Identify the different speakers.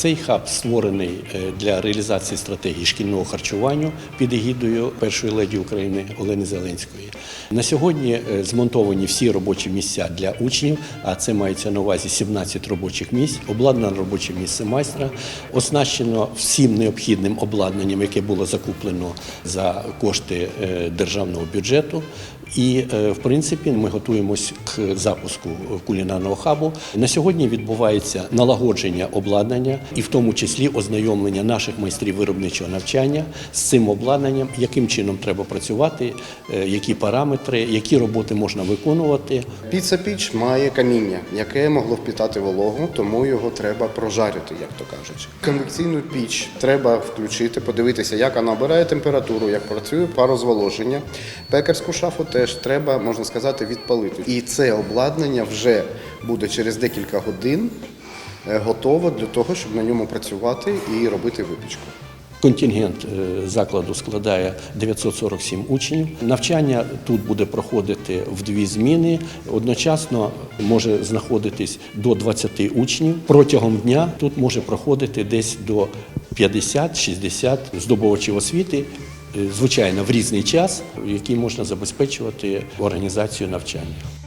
Speaker 1: Цей хаб створений е, для реалізації стратегії шкільного харчування під егідою першої леді України Олени Зеленської. На сьогодні е, змонтовані всі робочі місця для учнів, а це мається на увазі 17 робочих місць, обладнано робоче місце майстра, оснащено всім необхідним обладнанням, яке було закуплено за кошти е, державного бюджету. І в принципі ми готуємось к запуску кулінарного хабу. На сьогодні відбувається налагодження обладнання, і в тому числі ознайомлення наших майстрів виробничого навчання з цим обладнанням, яким чином треба працювати, е, які параметри, які роботи можна виконувати.
Speaker 2: Піца піч має каміння, яке могло впітати вологу, тому його треба прожарити, як то кажуть. Конвекційну піч треба включити, подивитися, як вона обирає температуру, як працює парозволоження. Пекарську шафу теж треба, можна сказати, відпалити. І це обладнання вже буде через декілька годин е, готово для того, щоб на ньому працювати і робити випічку.
Speaker 1: Контингент е, закладу складає 947 учнів. Навчання тут буде проходити в дві зміни. Одночасно може знаходитись до 20 учнів. Протягом дня тут може проходити десь до 50-60 здобувачів освіти, е, звичайно, в різний час, який можна забезпечувати організацію навчання.